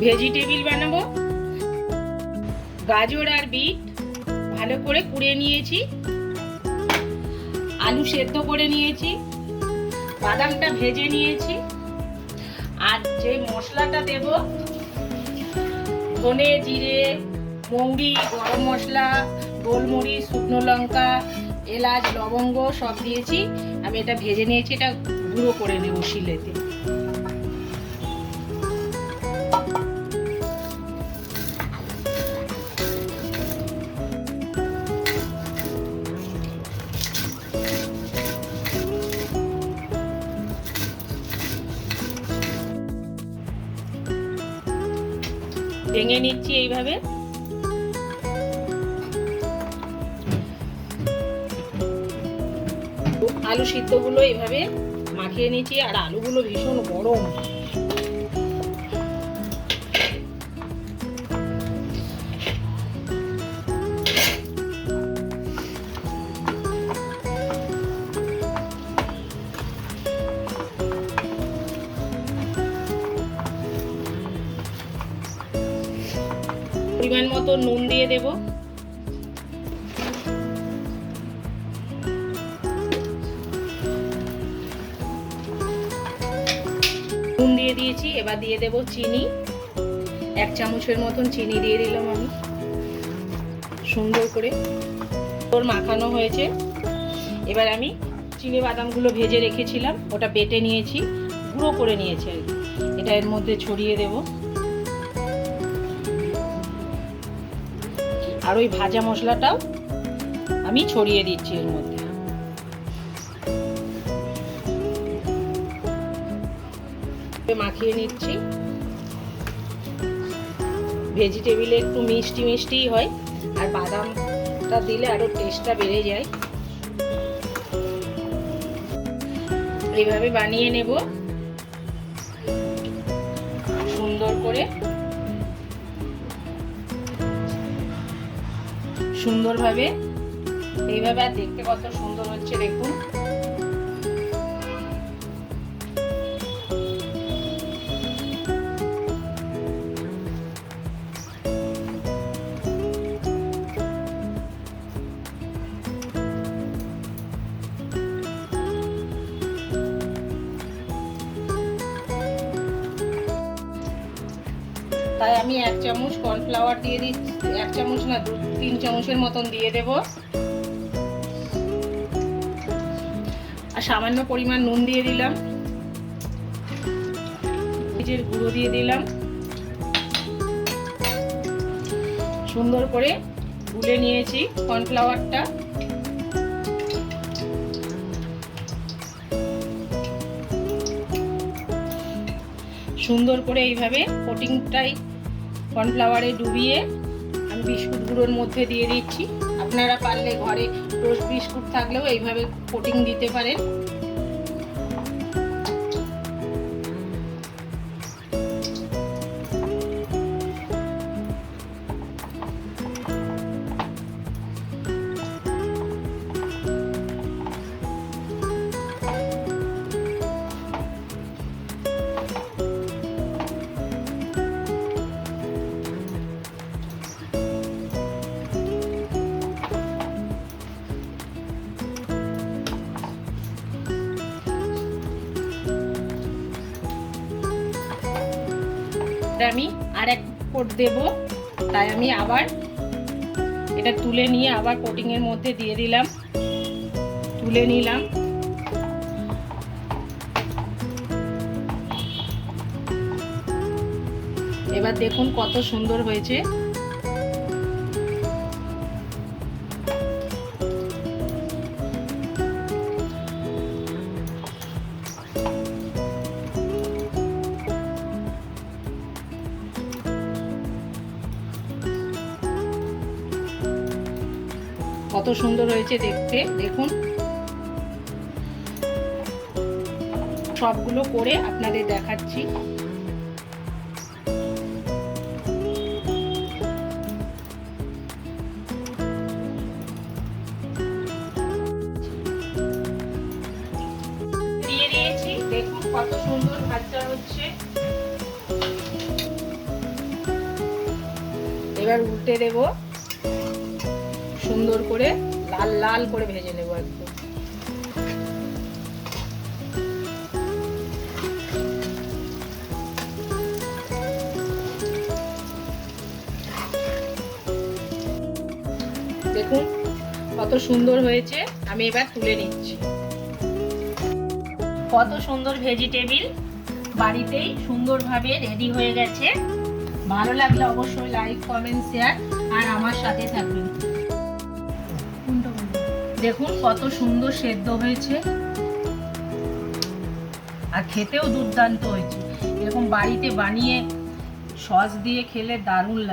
Vegetable বানাবো। গাজর আর bit ভালো করে কুড়ে নিয়েছি। আলু সেদ্ধ করে নিয়েছি। বাদামটা ভেজে নিয়েছি। আর যে মশলাটা দেব, ধনে, জিরে, মৌরি, গরম মশলা, গোলমরিচ, শুকনো লঙ্কা, এলাচ, লবঙ্গ সব দিয়েছি। আমি এটা ভেজে নিয়েছি, এটা গুঁড়ো করে নেব শিলেতে। ভেঙে নিচ্ছি এইভাবে। আলু সিদ্ধগুলো এইভাবে মাখিয়ে নিচ্ছি আর আলুগুলো ভীষণ গরম। পরিমাণ মতো নুন দিয়ে দেব। নুন দিয়ে দিয়েছি, এবার দিয়ে দেব চিনি। এক চামচের মতন চিনি দিয়ে দিলাম আমি। সুন্দর করে ওর মাখানো হয়েছে। এবার আমি চিনি বাদামগুলো ভেজে রেখেছিলাম, ওটা বেটে নিয়েছি, গুঁড়ো করে নিয়েছি আর এটা এর মধ্যে ছড়িয়ে দেবো। আর ওই ভাজা মশলাটাও আমি ছড়িয়ে দিচ্ছি এর মধ্যে। মাখিয়ে নিচ্ছি। ভেজিটেবিলে একটু মিষ্টি মিষ্টিই হয়, আর বাদামটা দিলে আরও টেস্টটা বেড়ে যায়। এইভাবে বানিয়ে নেব। সুন্দর করে সুন্দরভাবে। এইভাবে আর দেখতে কত সুন্দর হচ্ছে দেখুন। তাই আমি এক চামচ কর্নফ্লাওয়ার দিয়ে দিচ্ছি, এক চামচ না দু তিন চামচের মতন দিয়ে দেব। আর সামান্য পরিমাণ নুন দিয়ে দিলাম। বীজের গুঁড়ো দিয়ে দিলাম। সুন্দর করে গুলে নিয়েছি কর্নফ্লাওয়ারটা। সুন্দর করে এইভাবে কোটিংটাই কর্নফ্লাওয়ারে ডুবিয়ে আমি বিস্কুট গুঁড়োর মধ্যে দিয়ে দিচ্ছি। আপনারা পারলে ঘরে টোস্ট বিস্কুট থাকলেও এইভাবে কোটিং দিতে পারেন। এটা আমি আর এক কোট দেব। তাই আমি আবার এটা তুলে নিয়ে আবার কোটিংয়ের মধ্যে দিয়ে দিলাম। তুলে নিলাম। এবার দেখুন কত সুন্দর হয়েছে। কত সুন্দর হয়েছে দেখতে। দেখুন। সবগুলো করে আপনাদের দেখাচ্ছি। কত সুন্দর হচ্ছে। এবার উল্টে দেব। সুন্দর করে লাল লাল করে ভেজে নেব একদম দেখুন কত সুন্দর হয়েছে, আমি এবার তুলে নিচ্ছি। কত সুন্দর ভেজিটেবিল বাড়িতেই সুন্দরভাবে রেডি হয়ে গেছে। ভালো লাগলে অবশ্যই লাইক কমেন্ট শেয়ার আর আমার সাথে থাকবেন। দেখুন কত সুন্দর সেদ্ধ হয়েছে। আর খেতেও দুর্দান্ত হয়েছে। এরকম বাড়িতে বানিয়ে সস দিয়ে খেলে দারুণ